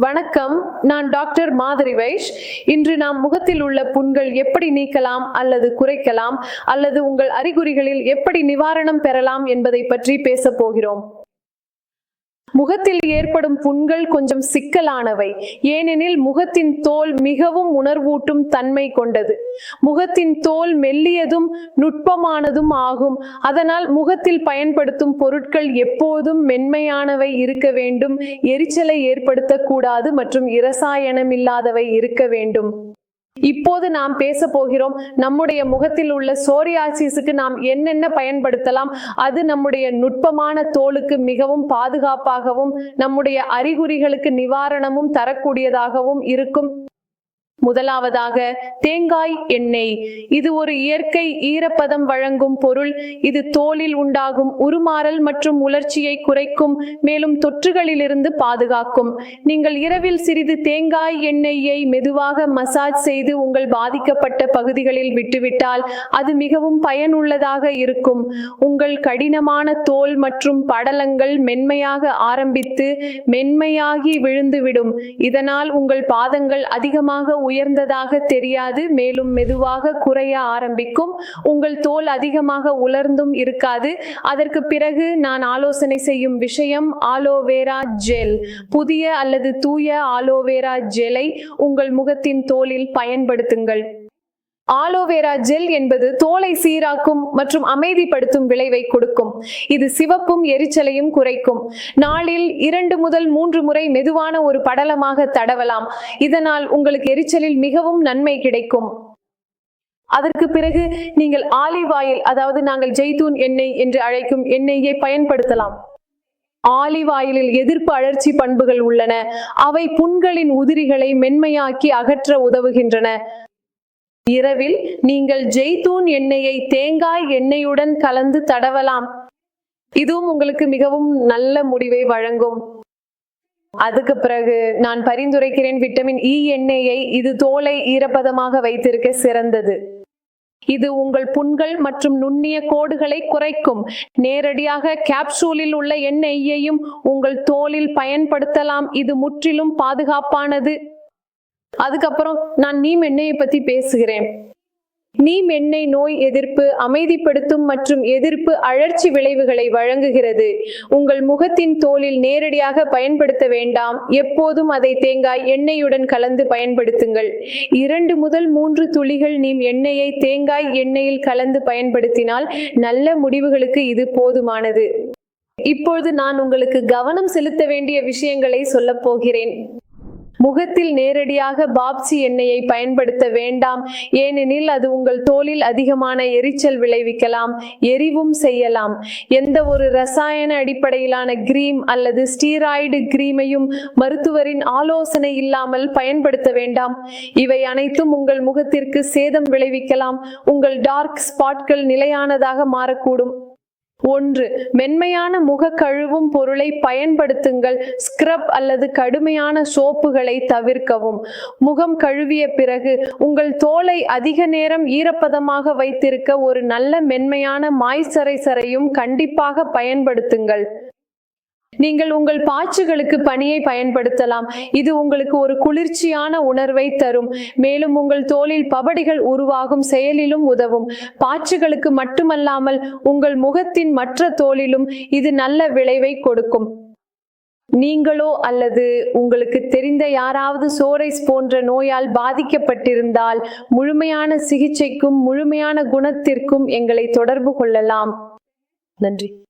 வணக்கம் நான் டாக்டர் மாதரி வைஷ். இன்று நாம் முகத்தில் உள்ள புண்கள் எப்படி நீக்கலாம் அல்லது குறைக்கலாம் அல்லது உங்கள் அறிகுறிகளில் எப்படி நிவாரணம் பெறலாம் என்பதை பற்றி பேசப் போகிறோம். முகத்தில் ஏற்படும் புண்கள் கொஞ்சம் சிக்கலானவை. ஏனெனில் முகத்தின் தோல் மிகவும் உணர்வூட்டும் தன்மை கொண்டது. முகத்தின் தோல் மெல்லியதும் நுட்பமானதும் ஆகும். அதனால் முகத்தில் பயன்படுத்தும் பொருட்கள் எப்போதும் மென்மையானவை இருக்க வேண்டும். எரிச்சலை ஏற்படுத்தக்கூடாது மற்றும் இரசாயனம் இல்லாதவை இருக்க வேண்டும். இப்போது நாம் பேச போகிறோம் நம்முடைய முகத்தில் உள்ள சோரியாசிஸுக்கு நாம் என்னென்ன பயன்படுத்தலாம்? அது நம்முடைய நுட்பமான தோலுக்கு மிகவும் பாதுகாப்பாகவும் நம்முடைய அறிகுறிகளுக்கு நிவாரணமும் தரக்கூடியதாகவும் இருக்கும். முதலாவதாக தேங்காய் எண்ணெய். இது ஒரு இயற்கை ஈரப்பதம் வழங்கும் பொருள். இது தோலில் உண்டாகும் உருமாறல் மற்றும் உலர்ச்சியை குறைக்கும் மேலும் தொற்றுகளிலிருந்து பாதுகாக்கும். நீங்கள் இரவில் சிறிது தேங்காய் எண்ணெயை மெதுவாக மசாஜ் செய்து உங்கள் பாதிக்கப்பட்ட பகுதிகளில் விட்டுவிட்டால் அது மிகவும் பயனுள்ளதாக இருக்கும். உங்கள் கடினமான தோல் மற்றும் படலங்கள் மென்மையாக ஆரம்பித்து மென்மையாகி விழுந்துவிடும். இதனால் உங்கள் பாதங்கள் அதிகமாக உயர்ந்ததாக தெரியாது மேலும் மெதுவாக குறைய ஆரம்பிக்கும். உங்கள் தோல் அதிகமாக உலர்ந்தும் இருக்காது. அதற்கு பிறகு நான் ஆலோசனை செய்யும் விஷயம் ஆலோவேரா ஜெல். புதிய அல்லது தூய ஆலோவேரா ஜெலை உங்கள் முகத்தின் தோலில் பயன்படுத்துங்கள். ஆலோவேரா ஜெல் என்பது தோலை சீராக்கும் மற்றும் அமைதிப்படுத்தும் விளைவை கொடுக்கும். இது சிவப்பும் எரிச்சலையும் குறைக்கும். நாளில் இரண்டு முதல் மூன்று முறை மெதுவான ஒரு படலமாக தடவலாம். இதனால் உங்களுக்கு எரிச்சலில் மிகவும் நன்மை கிடைக்கும். அதற்கு பிறகு நீங்கள் ஆலிவ் ஆயில் அதாவது நாங்கள் ஜெய்தூன் எண்ணெய் என்று அழைக்கும் எண்ணெயை பயன்படுத்தலாம். ஆலிவ் ஆயிலில் எதிர்ப்பு அழற்சி பண்புகள் உள்ளன. அவை புண்களின் உதிரிகளை மென்மையாக்கி அகற்ற உதவுகின்றன. இரவில் நீங்கள் ஜெய்தூன் எண்ணெயை தேங்காய் எண்ணெயுடன் கலந்து தடவலாம். இதுவும் உங்களுக்கு மிகவும் நல்ல முடிவை வழங்கும். அதுக்கு பிறகு நான் பரிந்துரைக்கிறேன் விட்டமின் இ எண்ணெயை இது தோலை ஈரப்பதமாக வைத்திருக்க சிறந்தது. இது உங்கள் புண்கள் மற்றும் நுண்ணிய கோடுகளை குறைக்கும். நேரடியாக கேப்சூலில் உள்ள எண்ணெயையும் உங்கள் தோலில் பயன்படுத்தலாம். இது முற்றிலும் பாதுகாப்பானது. அதுக்கப்புறம் நான் நீம் எண்ணெயை பத்தி பேசுகிறேன். நீம் எண்ணெய் நோய் எதிர்ப்பு அமைதிப்படுத்தும் மற்றும் எதிர்ப்பு அழற்சி விளைவுகளை வழங்குகிறது. உங்கள் முகத்தின் தோலில் நேரடியாக பயன்படுத்த வேண்டாம். எப்போதும் அதை தேங்காய் எண்ணெயுடன் கலந்து பயன்படுத்துங்கள். இரண்டு முதல் மூன்று துளிகள் நீம் எண்ணெயை தேங்காய் எண்ணெயில் கலந்து பயன்படுத்தினால் நல்ல முடிவுகளுக்கு இது போதுமானது. இப்பொழுது நான் உங்களுக்கு கவனம் செலுத்த வேண்டிய விஷயங்களை சொல்லப் போகிறேன். முகத்தில் நேரடியாக பாப்சி எண்ணெயை பயன்படுத்த வேண்டாம். ஏனெனில் அது உங்கள் தோலில் அதிகமான எரிச்சல் விளைவிக்கலாம் எரிவும் செய்யலாம். எந்த ஒரு ரசாயன அடிப்படையிலான கிரீம் அல்லது ஸ்டீராய்டு கிரீமையும் மருத்துவரின் ஆலோசனை இல்லாமல் பயன்படுத்த வேண்டாம். இவை அனைத்தும் உங்கள் முகத்திற்கு சேதம் விளைவிக்கலாம். உங்கள் டார்க் ஸ்பாட்கள் நிலையானதாக மாறக்கூடும். ஒன்று மென்மையான முக கழுவும் பொருளை பயன்படுத்துங்கள். ஸ்க்ரப் அல்லது கடுமையான சோப்புகளை தவிர்க்கவும். முகம் கழுவிய பிறகு உங்கள் தோலை அதிக நேரம் ஈரப்பதமாக வைத்திருக்க ஒரு நல்ல மென்மையான மாய்ஸ்சரைசரையும் கண்டிப்பாக பயன்படுத்துங்கள். நீங்கள் உங்கள் பாய்ச்சுகளுக்கு பனியை பயன்படுத்தலாம். இது உங்களுக்கு ஒரு குளிர்ச்சியான உணர்வை தரும். மேலும் உங்கள் தோலில் பபடிகள் உருவாகும் செயலிலும் உதவும். பாய்ச்சுகளுக்கு மட்டுமல்லாமல் உங்கள் முகத்தின் மற்ற தோலிலும் இது நல்ல விளைவை கொடுக்கும். நீங்களோ அல்லது உங்களுக்கு தெரிந்த யாராவது சோரைஸ் போன்ற நோயால் பாதிக்கப்பட்டிருந்தால் முழுமையான சிகிச்சைக்கும் முழுமையான குணத்திற்கும் எங்களை தொடர்பு கொள்ளலாம். நன்றி.